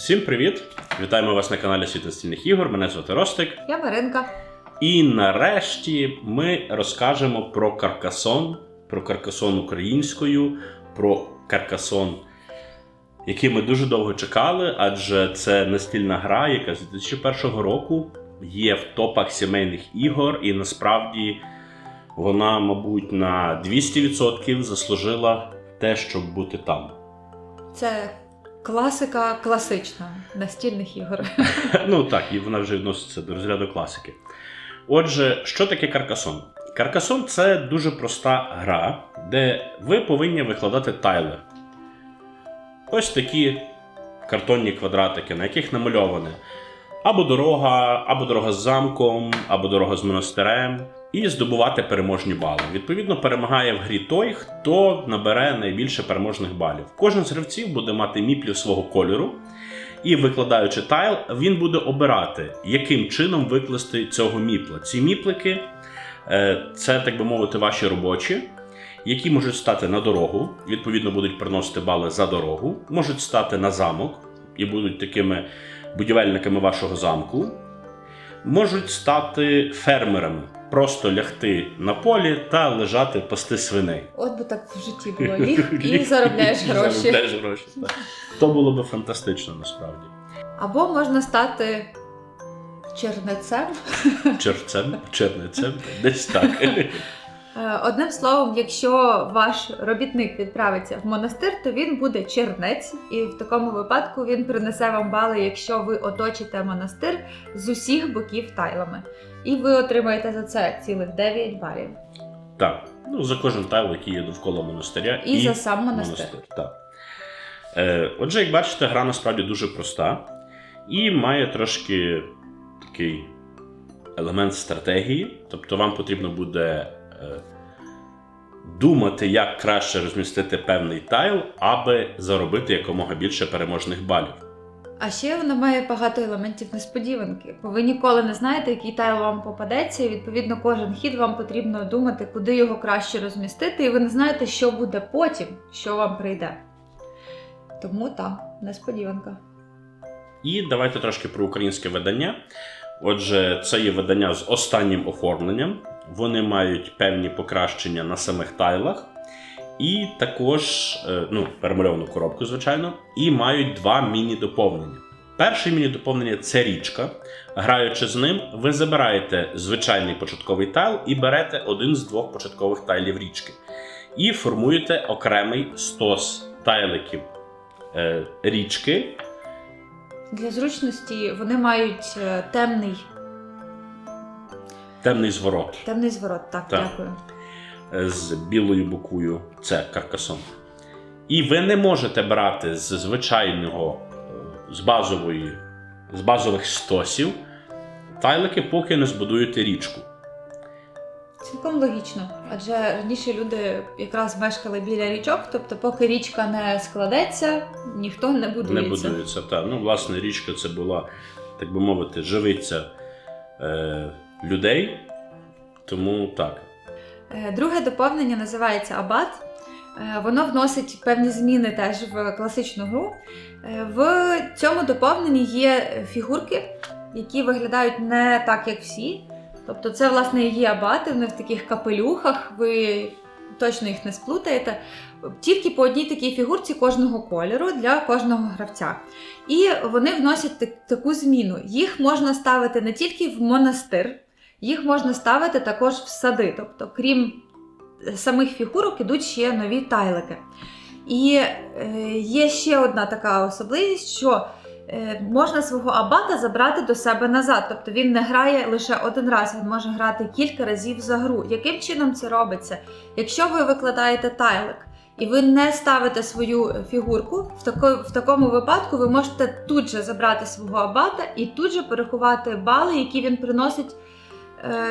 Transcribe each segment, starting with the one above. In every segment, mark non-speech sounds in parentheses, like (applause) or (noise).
Всім привіт! Вітаємо вас на каналі Світ настільних ігор. Мене звати Ростик. Я Маринка. І нарешті ми розкажемо про Каркасон, про Каркасон українською, про Каркасон, який ми дуже довго чекали, адже це настільна гра, яка з 2001 року є в топах сімейних ігор, і насправді вона, мабуть, на 200% заслужила те, щоб бути там. Це класика класична настільних ігор. (laughs) Ну так, і вона вже відноситься до розряду класики. Отже, що таке Каркасон? Каркасон це дуже проста гра, де ви повинні викладати тайли. Ось такі картонні квадратики, на яких намальоване або дорога, або дорога з замком, або дорога з монастирем, і здобувати переможні бали. Відповідно, перемагає в грі той, хто набере найбільше переможних балів. Кожен з гравців буде мати міплю свого кольору. І викладаючи тайл, він буде обирати, яким чином викласти цього міпла. Ці міплики е, це, так би мовити, ваші робочі, які можуть стати на дорогу, відповідно, будуть приносити бали за дорогу, можуть стати на замок і будуть такими будівельниками вашого замку, можуть стати фермерами, просто лягти на полі та лежати пасти свиней. От би так в житті було. (laughs) Ліг і заробляєш гроші. Заробляєш гроші. так. То було би фантастично насправді. Або можна стати чернецем. Черцем, черницем, десь так. (laughs) Е, Одним словом, якщо ваш робітник відправиться в монастир, то він буде чернець, і в такому випадку він принесе вам бали, якщо ви оточите монастир з усіх боків тайлами. І ви отримаєте за це цілих 9 балів. Так. Ну, за кожен тайл, який є довкола монастиря. І, за сам монастир. так. Е, отже, як бачите, гра насправді дуже проста і має трошки такий елемент стратегії. Тобто вам потрібно буде е, думати, як краще розмістити певний тайл, аби заробити якомога більше переможних балів. А ще вона має багато елементів несподіванки, бо ви ніколи не знаєте, який тайл вам попадеться, і відповідно кожен хід вам потрібно думати, куди його краще розмістити, і ви не знаєте, що буде потім, що вам прийде. Тому так, несподіванка. І давайте трошки про українське видання. Отже, це є видання з останнім оформленням. Вони мають певні покращення на самих тайлах, і також е, ну, перемальовану коробку, звичайно, і мають два міні-доповнення. Перше міні-доповнення це річка. Граючи з ним, ви забираєте звичайний початковий тайл і берете один з двох початкових тайлів річки. І формуєте окремий стос тайликів е, річки, Для зручності вони мають е, темний, темний зворот. темний зворот. Так, Так. дякую. з білою буквою це каркасон. І ви не можете брати з звичайного, е, з базової, з базових стосів тайлики, поки не збудуєте річку. Цілком логічно, адже раніше люди якраз мешкали біля річок, тобто, поки річка не складеться, ніхто не будується. Не будується. Та. Ну, власне, річка це була, так би мовити, живиця е, людей. Тому так. Е, Друге доповнення називається Абат. Е, Воно вносить певні зміни теж в класичну гру. Е, В цьому доповненні є фігурки, які виглядають не так, як всі. Тобто, це, власне, є абати, вони в таких капелюхах, ви точно їх не сплутаєте. Тільки по одній такій фігурці кожного кольору для кожного гравця. І вони вносять так- таку зміну. Їх можна ставити не тільки в монастир, їх можна ставити також в сади. Тобто, крім самих фігурок, ідуть ще нові тайлики. І е, є ще одна така особливість, що е, можна свого абата забрати до себе назад. Тобто він не грає лише один раз, він може грати кілька разів за гру. Яким чином це робиться? Якщо ви викладаєте тайлик і ви не ставите свою фігурку, в, тако, в такому випадку ви можете тут же забрати свого абата і тут же порахувати бали, які він приносить е,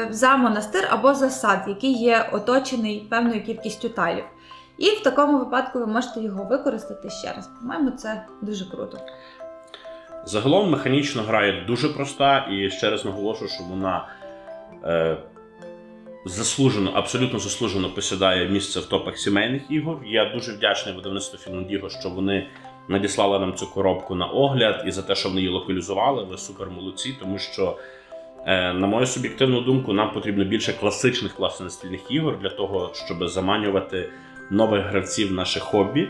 за монастир або за сад, який є оточений певною кількістю тайлів. І в такому випадку ви можете його використати ще раз. По-моєму, це дуже круто. Загалом механічно гра є дуже проста, і ще раз наголошую, що вона е, заслужено, абсолютно заслужено посідає місце в топах сімейних ігор. Я дуже вдячний видавництву Фінландіго, що вони надіслали нам цю коробку на огляд і за те, що вони її локалізували. Ви супер молодці, тому що, е, на мою суб'єктивну думку, нам потрібно більше класичних власне настільних ігор для того, щоб заманювати нових гравців в наше хобі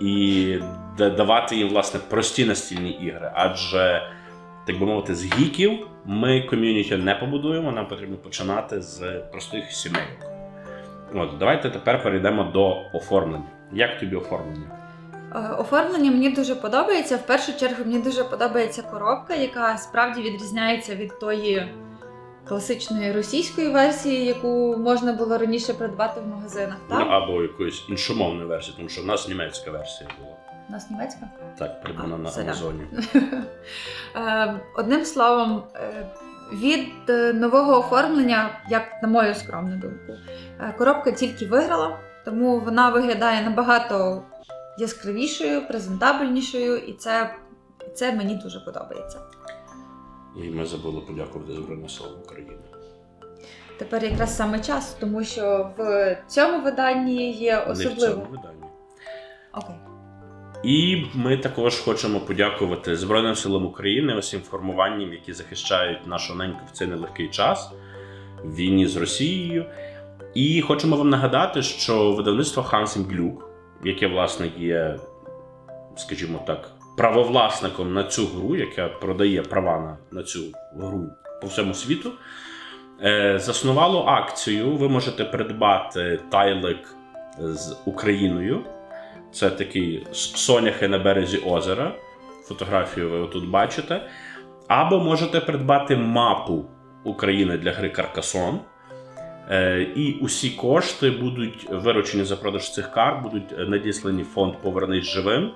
і давати їм власне прості настільні ігри. Адже, так би мовити, з гіків ми ком'юніті не побудуємо, нам потрібно починати з простих сімейок. От, давайте тепер перейдемо до оформлення. Як тобі оформлення? Е, Оформлення мені дуже подобається. В першу чергу мені дуже подобається коробка, яка справді відрізняється від тої класичної російської версії, яку можна було раніше придбати в магазинах. Ну, або якоїсь іншомовної версії, тому що в нас німецька версія була. У нас німецька. Так, придбана А, на. Амазоні. (laughs) Е, Одним словом, е, від нового оформлення, як на мою скромну думку, коробка тільки виграла, тому вона виглядає набагато яскравішою, презентабельнішою, і це, це мені дуже подобається. І ми забули подякувати Збройним силам України. Тепер якраз саме час, тому що в цьому виданні є Не в цьому особливо. виданні. Окей. І ми також хочемо подякувати Збройним силам України, усім формуванням, які захищають нашу неньку в цей нелегкий час в війні з Росією. І хочемо вам нагадати, що видавництво Хансен Глюк, яке власне є, скажімо так, правовласником на цю гру, яке продає права на, на цю гру по всьому світу, е, заснувало акцію. Ви можете придбати тайлик з Україною. Це такі соняхи на березі озера. Фотографію ви тут бачите. Або можете придбати мапу України для гри Каркасон. Е, І усі кошти будуть виручені за продаж цих карт, будуть е, надіслані в фонд Повернись живим.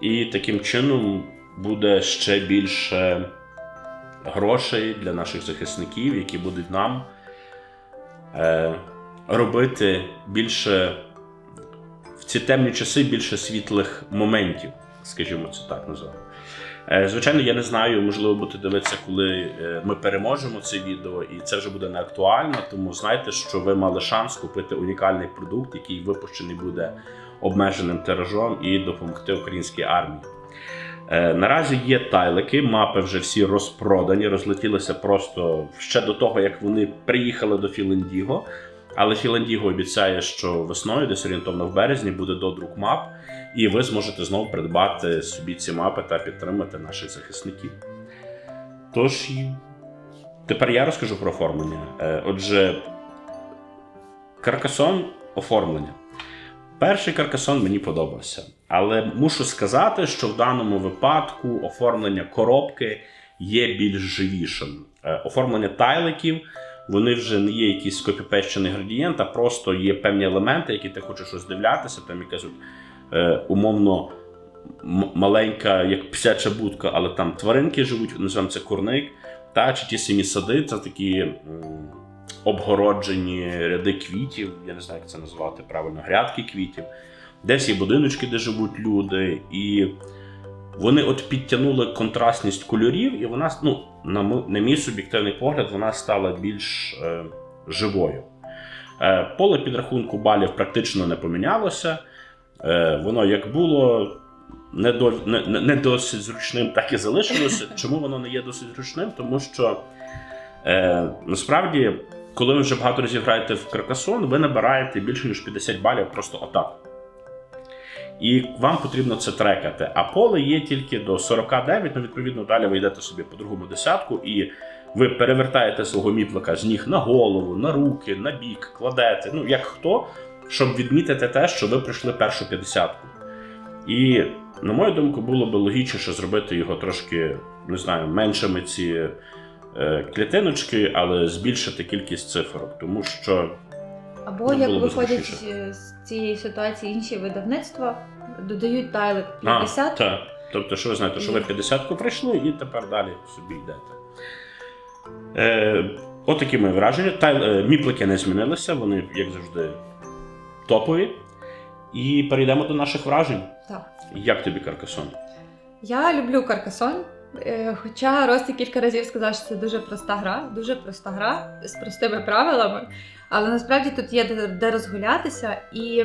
І таким чином буде ще більше грошей для наших захисників, які будуть нам е, робити більше в ці темні часи більше світлих моментів, скажімо це так називаємо. Е, Звичайно, я не знаю, можливо, будете дивитися, коли е, ми переможемо це відео, і це вже буде не актуально. Тому знайте, що ви мали шанс купити унікальний продукт, який випущений буде обмеженим тиражом і допомогти українській армії. Е, Наразі є тайлики, мапи вже всі розпродані, розлетілися просто ще до того, як вони приїхали до Філендіго. Але Філандіго обіцяє, що весною, десь орієнтовно в березні, буде додрук мап, і ви зможете знову придбати собі ці мапи та підтримати наших захисників. Тож, тепер я розкажу про оформлення. Е, Отже, каркасон оформлення. Перший каркасон мені подобався, але мушу сказати, що в даному випадку оформлення коробки є більш живішим. Е, Оформлення тайликів вони вже не є якийсь скопіпещений градієнт, а просто є певні елементи, які ти хочеш роздивлятися, там якась е, умовно маленька, як псяча будка, але там тваринки живуть, називаємо це курник, та чи ті самі сади, це такі обгороджені ряди квітів, я не знаю, як це назвати правильно, грядки квітів. Десь є будиночки, де живуть люди, і вони от підтягнули контрастність кольорів, і вона, ну, на, на мій суб'єктивний погляд, вона стала більш е, живою. Е, поле підрахунку балів практично не помінялося. Е, воно як було не, до, не, не- не досить зручним, так і залишилося. (laughs) Чому воно не є досить зручним? Тому що е, насправді, коли ви вже багато разів граєте в Каркасон, ви набираєте більше ніж 50 балів просто отак. І вам потрібно це трекати. А поле є тільки до 49, ну відповідно далі ви йдете собі по другому десятку, і ви перевертаєте свого міплика з ніг на голову, на руки, на бік, кладете. Ну як хто, щоб відмітити те, що ви пройшли першу п'ятдесятку. І, на мою думку, було б логічніше зробити його трошки, не знаю, меншими ці е, клітиночки, але збільшити кількість цифрок, тому що Або Ну, як виходять зручніше. з цієї ситуації інші видавництва, додають тайлик А, 50. так. Тобто, що ви знаєте, що ви 50-ку пройшли і тепер далі собі йдете. Е, Отакі мої враження. Тайл, е, міплики не змінилися, вони, як завжди, топові. І перейдемо до наших вражень. Так. Як тобі Каркасон? Я люблю Каркасон. е, Хоча Рості кілька разів сказав, що це дуже проста гра, дуже проста гра з простими правилами. Але насправді тут є де, де розгулятися. І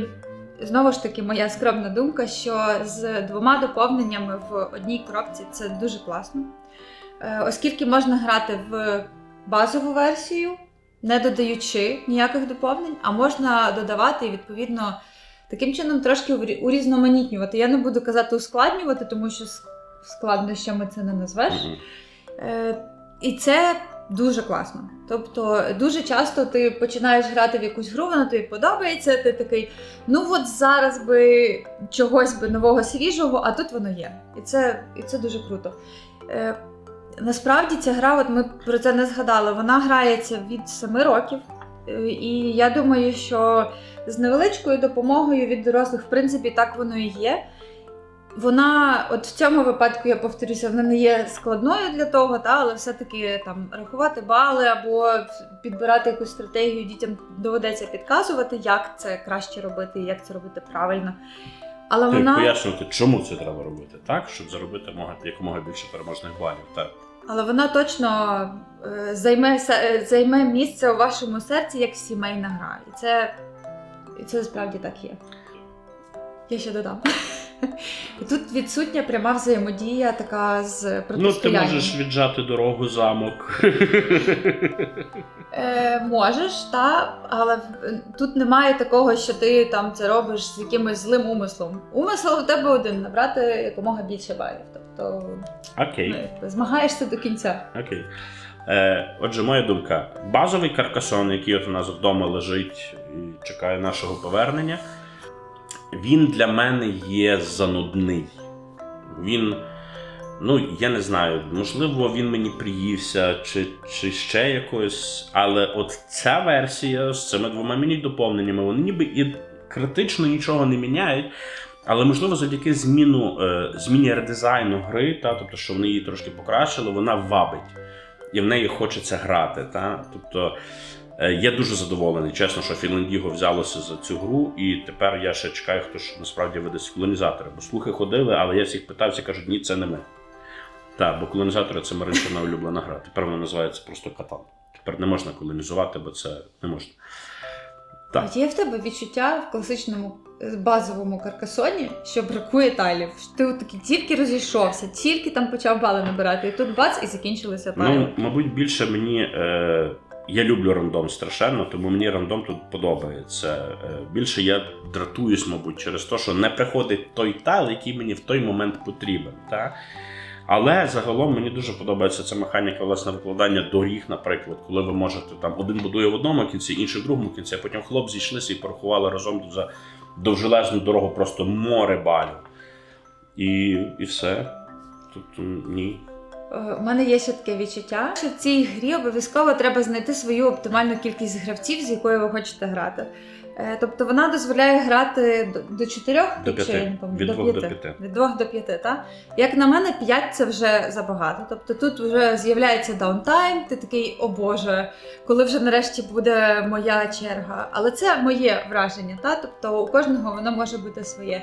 знову ж таки моя скромна думка, що з двома доповненнями в одній коробці це дуже класно. Е, Оскільки можна грати в базову версію, не додаючи ніяких доповнень, а можна додавати і відповідно таким чином трошки урі- урізноманітнювати. Я не буду казати ускладнювати, тому що складнощами це не назвеш. Е, і це дуже класно. Тобто, дуже часто ти починаєш грати в якусь гру, вона тобі подобається. Ти такий, ну от зараз би чогось би нового свіжого, а тут воно є. І це, і це дуже круто. Е, насправді ця гра, от ми про це не згадали, вона грається від 7 років. Е, І я думаю, що з невеличкою допомогою від дорослих, в принципі, так воно і є. Вона, от в цьому випадку, я повторюся, вона не є складною для того, та, але все-таки там рахувати бали або підбирати якусь стратегію дітям доведеться підказувати, як це краще робити як це робити правильно. Але Ти вона, пояснювати, чому це треба робити, так? Щоб заробити мога- якомога більше переможних балів. Так. але вона точно е, займе, се- е, займе місце у вашому серці як сімейна гра. І це, і це справді так є. Я ще додам. (laughs) Тут відсутня пряма взаємодія така з Ну, ти можеш віджати дорогу замок. (laughs) Е, можеш, та, але тут немає такого, що ти там це робиш з якимось злим умислом. Умисел у тебе один набрати якомога більше балів. Тобто Окей. ну, змагаєшся до кінця. Окей. Е, отже, моя думка: базовий каркасон, який от у нас вдома лежить і чекає нашого повернення, він для мене є занудний. Він, ну, я не знаю, можливо, він мені приївся чи, чи ще якось. Але от ця версія з цими двома міні-доповненнями, вони ніби і критично нічого не міняють. Але можливо, завдяки зміну, е, зміні редизайну гри, та, тобто, що вони її трошки покращили, вона вабить. І в неї хочеться грати. Та? Тобто я дуже задоволений, чесно, що Фінландіго взялося за цю гру, і тепер я ще чекаю, хто ж насправді видасть колонізатори. Бо слухи ходили, але я всіх питався, кажуть, ні, це не ми. Так, бо колонізатори це Маринчина улюблена гра. Тепер вона називається просто катан. Тепер не можна колонізувати, бо це не можна. Так. Є в тебе відчуття в класичному е, базовому каркасоні, що бракує тайлів. Ти такий тільки розійшовся, тільки там почав бали набирати, і тут бац, і закінчилися тайли. Ну, мабуть, більше мені. Е, я люблю рандом страшенно, тому мені рандом тут подобається. Е, більше я дратуюсь, мабуть, через те, що не приходить той тайл, який мені в той момент потрібен. Та? Але загалом мені дуже подобається ця механіка власне викладання доріг, наприклад, коли ви можете там один будує в одному кінці, інший в другому кінці, а потім хлоп зійшлися і порахували разом за довжелезну дорогу просто море балів. І, і все. Тут ні. Е, У мене є ще таке відчуття, що в цій грі обов'язково треба знайти свою оптимальну кількість гравців, з якою ви хочете грати. Е, Тобто вона дозволяє грати до- чотирьох До п'яти. Від двох до п'яти. Від двох до п'яти, так? Як на мене, п'ять це вже забагато. Тобто тут вже з'являється даунтайм, ти такий, о Боже, коли вже нарешті буде моя черга. Але це моє враження, та? тобто у кожного воно може бути своє.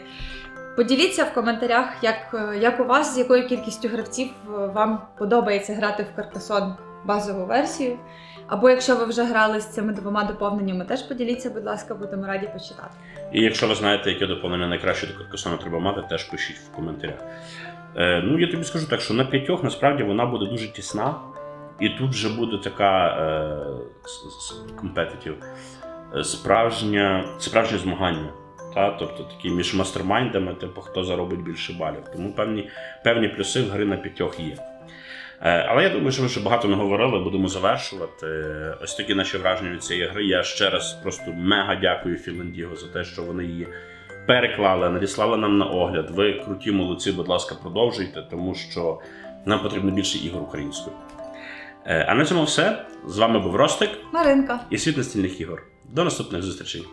Поділіться в коментарях, як, е, як у вас, з якою кількістю гравців е, вам подобається грати в Каркасон базову версію. Або якщо ви вже грали з цими двома доповненнями, теж поділіться, будь ласка, будемо раді почитати. І якщо ви знаєте, яке доповнення найкраще до Каркасона треба мати, теж пишіть в коментарях. Е, ну, я тобі скажу так, що на п'ятьох насправді вона буде дуже тісна, і тут вже буде така е, competitive, е, справжнє змагання. Та? Тобто такі між мастермайндами, типу, хто заробить більше балів. Тому певні, певні плюси в гри на п'ятьох є. Е, Але я думаю, що ми ще багато не говорили, будемо завершувати. Е, Ось такі наші враження від цієї гри. Я ще раз просто мега дякую Фінландіго за те, що вони її переклали, надіслали нам на огляд. Ви круті молодці, будь ласка, продовжуйте, тому що нам потрібно більше ігор українською. Е, А на цьому все. З вами був Ростик Маринка. і світ настільних ігор. До наступних зустрічей.